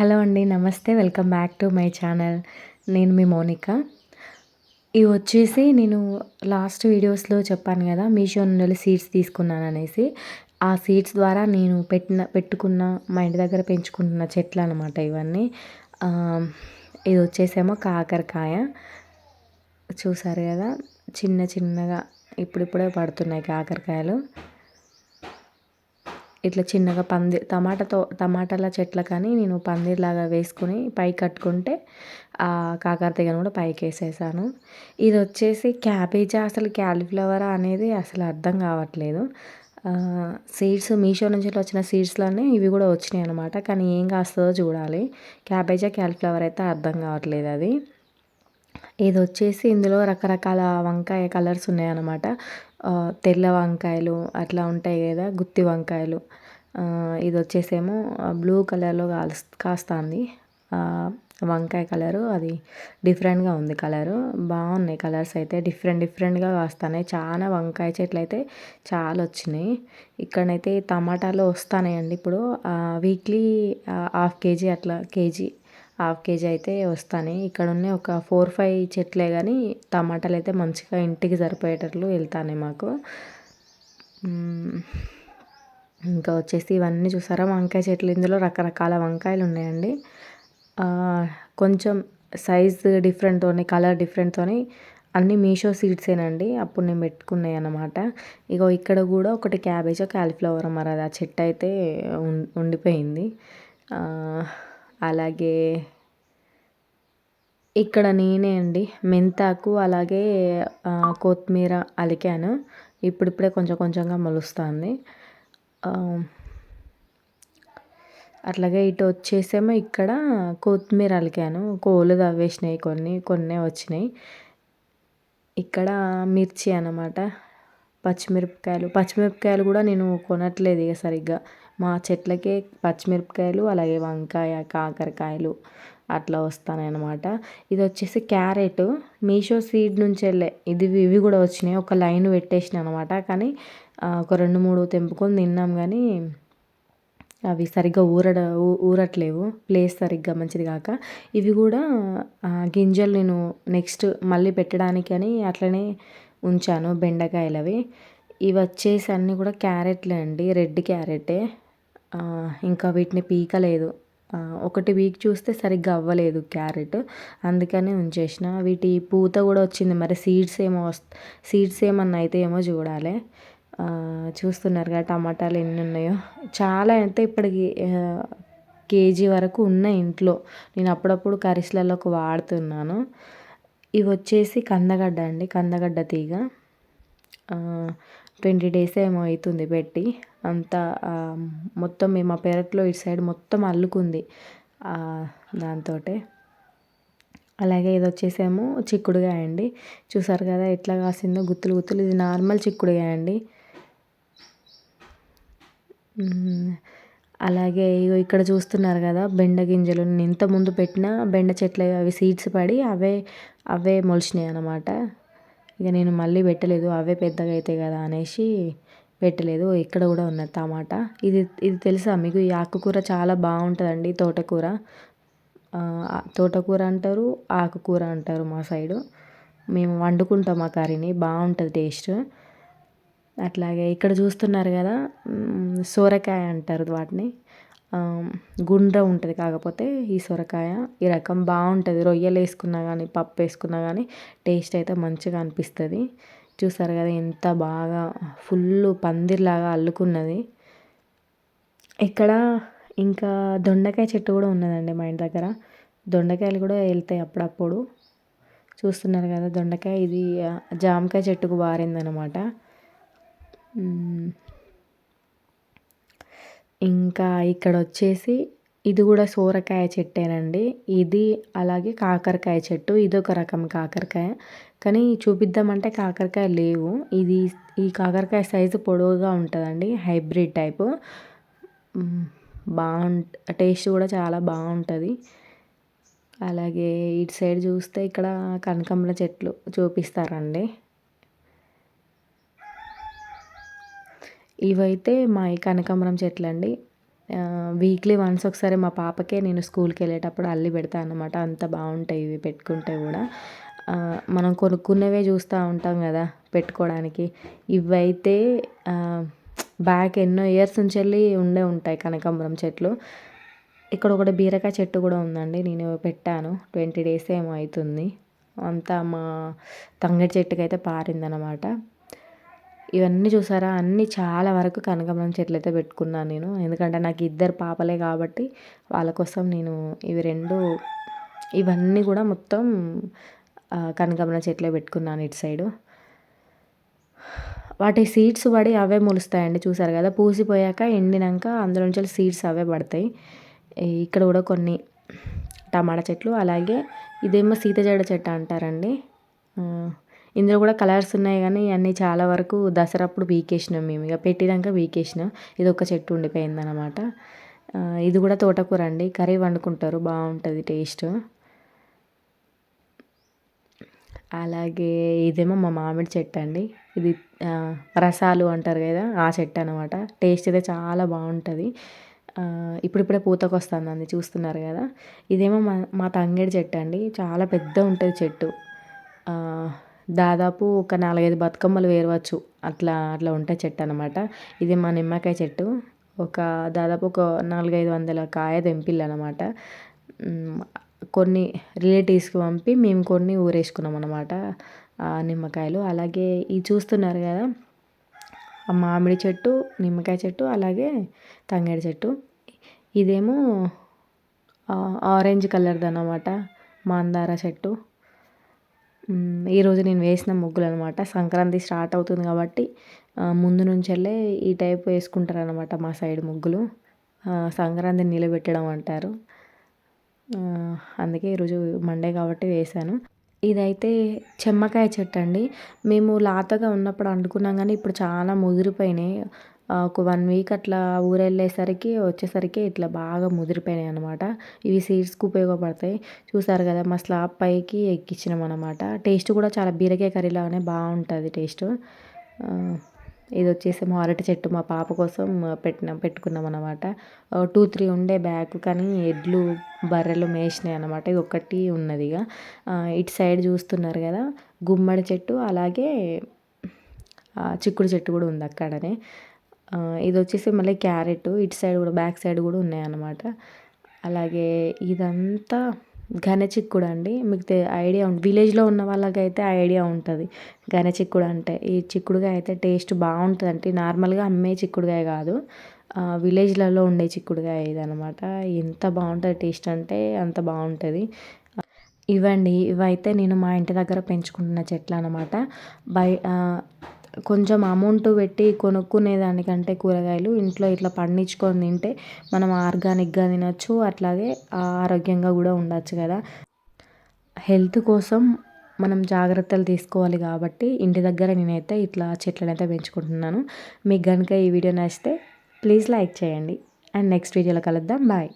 Hello అండి నమస్తే. Welcome back to my channel. నేను మీ మోనిక. ఇవి వచ్చేసి నేను లాస్ట్ వీడియోస్లో చెప్పాను కదా మీషో నుండి సీడ్స్ తీసుకున్నాను అనేసి. ఆ సీడ్స్ ద్వారా నేను పెట్టిన పెట్టుకున్న మా ఇంటి దగ్గర పెంచుకుంటున్న చెట్లు అనమాట ఇవన్నీ. ఇది వచ్చేసేమో కాకరకాయ. చూసారు కదా చిన్న చిన్నగా ఇప్పుడిప్పుడే పడుతున్నాయి కాకరకాయలు. ఇట్లా చిన్నగా పంది టమాటాతో టమాటాల చెట్ల కానీ నేను పందిర్లాగా వేసుకుని పై కట్టుకుంటే ఆ కాకర తీగను కూడా పైకి వేసేసాను. ఇది వచ్చేసి క్యాబేజా అసలు క్యాలీఫ్లవర్ అనేది అసలు అర్థం కావట్లేదు. సీడ్స్ మీషో నుంచి వచ్చిన సీడ్స్లోనే ఇవి కూడా వచ్చినాయి అనమాట కానీ ఏం కాస్తుందో చూడాలి. క్యాబేజా క్యాలీఫ్లవర్ అయితే అర్థం కావట్లేదు అది. ఇది వచ్చేసి ఇందులో రకరకాల వంకాయ కలర్స్ ఉన్నాయన్నమాట. తెల్ల వంకాయలు అట్లా ఉంటాయి కదా గుత్తి వంకాయలు. ఇది వచ్చేసేమో బ్లూ కలర్లో కాస్ కాస్తుంది. వంకాయ కలరు అది డిఫరెంట్గా ఉంది కలరు. బాగున్నాయి కలర్స్ అయితే డిఫరెంట్ డిఫరెంట్గా కాస్తున్నాయి. చాలా వంకాయ చెట్లు అయితే చాలా వచ్చినాయి ఇక్కడనైతే టమాటాలు వస్తున్నాయండి ఇప్పుడు. వీక్లీ హాఫ్ కేజీ అట్లా కేజీ హాఫ్ కేజీ అయితే వస్తాయి ఇక్కడ ఉన్న ఒక ఫోర్ ఫైవ్ చెట్లే కానీ టమాటాలు అయితే మంచిగా ఇంటికి సరిపోయేటట్లు వెళ్తాయి మాకు. ఇంకా వచ్చేసి ఇవన్నీ చూసారా? వంకాయ చెట్లు. ఇందులో రకరకాల వంకాయలు ఉన్నాయండి. కొంచెం సైజ్ డిఫరెంట్తో కలర్ డిఫరెంట్తో అన్ని మీషో సీడ్సేనండి. అప్పుడు నేను పెట్టుకున్నాయి అన్నమాట. ఇగో ఇక్కడ కూడా ఒకటి క్యాబేజ్ క్యాలీఫ్లవర్ మరి అది ఆ చెట్టు అయితే ఉండిపోయింది. అలాగే ఇక్కడ నేనే అండి. మెంతాకు అలాగే కొత్తిమీర అలికాను. ఇప్పుడిప్పుడే కొంచెం కొంచెంగా మొలుస్తుంది. అట్లాగే ఇటు వచ్చేసేమో ఇక్కడ కొత్తిమీర అలికాను. కోళ్ళు తవ్వేసినాయి కొన్ని కొన్ని వచ్చినాయి. ఇక్కడ మిర్చి అనమాట పచ్చిమిరపకాయలు. పచ్చిమిరపకాయలు కూడా నేను కొనట్లేదు ఇక సరిగ్గా. మా చెట్లకే పచ్చిమిరపకాయలు అలాగే వంకాయ కాకరకాయలు అట్లా వస్తాయి అనమాట ఇది వచ్చేసి క్యారెట్. మీషో సీడ్ నుంచి వెళ్ళే ఇది ఇవి కూడా వచ్చినాయి. ఒక లైన్ పెట్టేసిన అనమాట కానీ ఒక రెండు మూడు తెంపుకొని తిన్నాం కానీ అవి సరిగ్గా ఊరడ ఊరట్లేవు. ప్లేస్ సరిగ్గా మంచిది కాక. ఇవి కూడా గింజలు నేను నెక్స్ట్ మళ్ళీ పెట్టడానికి అని అట్లనే ఉంచాను బెండకాయలు అవి ఇవి వచ్చేసి అన్నీ కూడా క్యారెట్లే అండి. రెడ్ క్యారెటే. ఇంకా వీటిని పీకలేదు. ఒకటి వీక్ చూస్తే సరిగ్గా అవ్వలేదు క్యారెట్. అందుకని ఉంచేసిన. వీటి పూత కూడా వచ్చింది. మరి సీడ్స్ ఏమో సీడ్స్ ఏమన్నా అయితే ఏమో చూడాలి. చూస్తున్నారుగా టమాటాలు ఎన్ని ఉన్నాయో. చాలా అయితే ఇప్పటికి కేజీ వరకు ఉన్నాయి ఇంట్లో. నేను అప్పుడప్పుడు కర్రీస్లలోకి వాడుతున్నాను. ఇవి వచ్చేసి కందగడ్డ అండి. కందగడ్డ తీగ. ట్వంటీ డేస్ ఏమో అవుతుంది పెట్టి. అంతా మొత్తం మేము ఆ పెరట్లో ఇటు సైడ్ మొత్తం అల్లుకుంది దాంతో అలాగే ఇది వచ్చేసేమో చిక్కుడుగాయ అండి. చూసారు కదా ఎట్లా కాసిందో గుత్తులు గుత్తులు. ఇది నార్మల్ చిక్కుడుగాయ అండి. అలాగే ఇగో ఇక్కడ చూస్తున్నారు కదా బెండ గింజలు. నేను ఇంత ముందు పెట్టిన బెండ చెట్లు అవి సీడ్స్ పడి అవే అవే మొలిచినాయి అన్నమాట. ఇక నేను మళ్ళీ పెట్టలేదు అవే పెద్దగా అవుతాయి కదా అనేసి పెట్టలేదు. ఇక్కడ కూడా ఉన్నది టమాటా. ఇది ఇది తెలుసా మీకు? ఈ ఆకుకూర చాలా బాగుంటుందండి తోటకూర. తోటకూర అంటారు ఆకుకూర అంటారు మా సైడు. మేము వండుకుంటాం ఆ కర్రీని బాగుంటుంది టేస్ట్. అట్లాగే ఇక్కడ చూస్తున్నారు కదా సోరకాయ అంటారు వాటిని. గుండ్ర ఉంటుంది కాకపోతే ఈ సొరకాయ ఈ రకం బాగుంటుంది. రొయ్యలు వేసుకున్నా కానీ పప్పు వేసుకున్నా కానీ టేస్ట్ అయితే మంచిగా అనిపిస్తుంది. చూసారు కదా ఎంత బాగా ఫుల్ పందిర్లాగా అల్లుకున్నది. ఇక్కడ ఇంకా దొండకాయ చెట్టు కూడా ఉన్నదండి మా ఇంటి దగ్గర. దొండకాయలు కూడా వెళ్తాయి అప్పుడప్పుడు. చూస్తున్నారు కదా దొండకాయ ఇది జామకాయ చెట్టుకు బారిందనమాట ఇంకా ఇక్కడ వచ్చేసి ఇది కూడా సోరకాయ చెట్టేనండి. ఇది అలాగే కాకరకాయ చెట్టు. ఇది ఒక రకం కాకరకాయ. కానీ చూపిద్దామంటే కాకరకాయ లేవు. ఇది ఈ కాకరకాయ సైజు పొడవుగా ఉంటుందండి. Hybrid type. బాగుంట టేస్ట్ కూడా చాలా బాగుంటుంది అలాగే ఇటు సైడ్ చూస్తే ఇక్కడ కనకంబర చెట్లు చూపిస్తారండి. ఇవైతే మా కనకాంబరం చెట్లు అండి వీక్లీ వన్స్ ఒకసారి మా పాపకే నేను స్కూల్కి వెళ్ళేటప్పుడు అల్లి పెడతాను అనమాట అంత బాగుంటాయి ఇవి పెట్టుకుంటే కూడా. మనం కొనుక్కున్నవే చూస్తూ ఉంటాం కదా పెట్టుకోవడానికి ఇవైతే బ్యాక్ ఎన్నో ఇయర్స్ నుంచి వెళ్ళి ఉండే ఉంటాయి కనకాంబరం చెట్లు. ఇక్కడ ఒకటి బీరకాయ చెట్టు కూడా ఉందండి. నేను పెట్టాను. ట్వంటీ డేస్ ఏమో అవుతుంది. అంతా మా తంగడి చెట్టుకైతే పారిందనమాట ఇవన్నీ చూసారా? అన్నీ చాలా వరకు కనకాంబరం చెట్లు అయితే పెట్టుకున్నాను నేను. ఎందుకంటే నాకు ఇద్దరు పాపలే కాబట్టి వాళ్ళ కోసం నేను ఇవి రెండు ఇవన్నీ కూడా మొత్తం కనకాంబరం చెట్లే పెట్టుకున్నాను ఇటు సైడు. వాటి సీడ్స్ పడి అవే మొలుస్తాయండి చూసారు కదా? పూసిపోయాక ఎండినాక అందులో నుంచి సీడ్స్ అవే పడతాయి. ఇక్కడ కూడా కొన్ని టమాటా చెట్లు అలాగే ఇదేమో సీతజడ చెట్టు అంటారండి. ఇందులో కూడా కలర్స్ ఉన్నాయి కానీ అన్నీ చాలా వరకు దసరా అప్పుడు పీకేసినాం మేము. ఇక పెట్టినాక పీకేసినాం ఇది ఒక చెట్టు ఉండిపోయింది అనమాట ఇది కూడా తోటకూర అండి. కర్రీ వండుకుంటారు. బాగుంటుంది టేస్ట్. అలాగే ఇదేమో మా మామిడి చెట్టు అండి. ఇది రసాలు అంటారు కదా ఆ చెట్టు అనమాట టేస్ట్ అయితే చాలా బాగుంటుంది. ఇప్పుడిప్పుడే పూతకు వస్తుంది చూస్తున్నారు కదా. ఇదేమో మా మా తంగేడి చెట్టు అండి. చాలా పెద్ద ఉంటుంది చెట్టు దాదాపు ఒక నాలుగైదు బతుకమ్మలు వేరవచ్చు అట్లా అట్లా ఉంటాయి చెట్టు అనమాట ఇది మా నిమ్మకాయ చెట్టు. ఒక దాదాపు ఒక నాలుగైదు వందల కాయ తెంపిల్లు అనమాట కొన్ని రిలేటివ్స్కి పంపి మేము కొన్ని ఊరేసుకున్నాం అనమాట నిమ్మకాయలు. అలాగే ఇది చూస్తున్నారు కదా ఆ మామిడి చెట్టు నిమ్మకాయ చెట్టు అలాగే తంగేడు చెట్టు. ఇదేమో ఆరెంజ్ కలర్ది అనమాట మందార చెట్టు. ఈరోజు నేను వేసిన ముగ్గులు అనమాట సంక్రాంతి స్టార్ట్ అవుతుంది కాబట్టి ముందు నుంచెల్లే ఈ టైప్ వేసుకుంటారు అనమాట మా సైడ్ ముగ్గులు. సంక్రాంతిని నిలబెట్టడం అంటారు. అందుకే ఈరోజు మండే కాబట్టి వేశాను. ఇదైతే చెమ్మకాయ చెట్టు అండి మేము లాతగా ఉన్నప్పుడు అనుకున్నాం కానీ ఇప్పుడు చాలా ముదిరిపోయినాయి. ఒక వన్ వీక్ అట్లా ఊరెళ్ళేసరికి వచ్చేసరికి ఇట్లా బాగా ముదిరిపోయినాయి అనమాట ఇవి సీడ్స్కి ఉపయోగపడతాయి. చూసారు కదా మా స్లాబ్ పైకి ఎక్కించినాం అనమాట టేస్ట్ కూడా చాలా బీరకాయ కర్రీ లాగానే బాగుంటుంది టేస్ట్. ఇది వచ్చేసి మా అరటి చెట్టు మా పాప కోసం పెట్టిన పెట్టుకున్నాం అనమాట టూ త్రీ ఉండే బ్యాగ్ కానీ ఎడ్లు బర్రెలు మేసినాయి అనమాట ఇది ఒక్కటి ఉన్నది ఇక ఇటు సైడ్ చూస్తున్నారు కదా గుమ్మడి చెట్టు అలాగే చిక్కుడు చెట్టు కూడా ఉంది అక్కడనే. ఇది వచ్చేసి మళ్ళీ క్యారెట్ ఇటు సైడ్ కూడా బ్యాక్ సైడ్ కూడా ఉన్నాయన్నమాట అలాగే ఇదంతా ఘనచిక్కుడు అండి. మీకు ఐడియా ఉంది విలేజ్లో ఉన్న వాళ్ళకైతే ఐడియా ఉంటుంది. ఘనచిక్కుడు అంటే ఈ చిక్కుడుగాయ అయితే టేస్ట్ బాగుంటుంది అంటే నార్మల్గా అమ్మే చిక్కుడుగాయ కాదు. విలేజ్లలో ఉండే చిక్కుడుగాయ ఇది అనమాట ఎంత బాగుంటుంది టేస్ట్ అంటే అంత బాగుంటుంది. ఇవండి ఇవైతే నేను మా ఇంటి దగ్గర పెంచుకుంటున్న చెట్లు అనమాట బై కొంచెం అమౌంట్ పెట్టి కొనుక్కునే దానికంటే కూరగాయలు. ఇంట్లో ఇట్లా పండించుకొని తింటే మనం ఆర్గానిక్గా తినచ్చు అట్లాగే ఆరోగ్యంగా కూడా ఉండొచ్చు కదా. హెల్త్ కోసం మనం జాగ్రత్తలు తీసుకోవాలి కాబట్టి ఇంటి దగ్గర నేనైతే ఇట్లా చెట్లను అయితే పెంచుకుంటున్నాను. మీకు కనుక ఈ వీడియో నచ్చితే ప్లీజ్ లైక్ చేయండి. అండ్ నెక్స్ట్ వీడియోలో కలుద్దాం. బాయ్.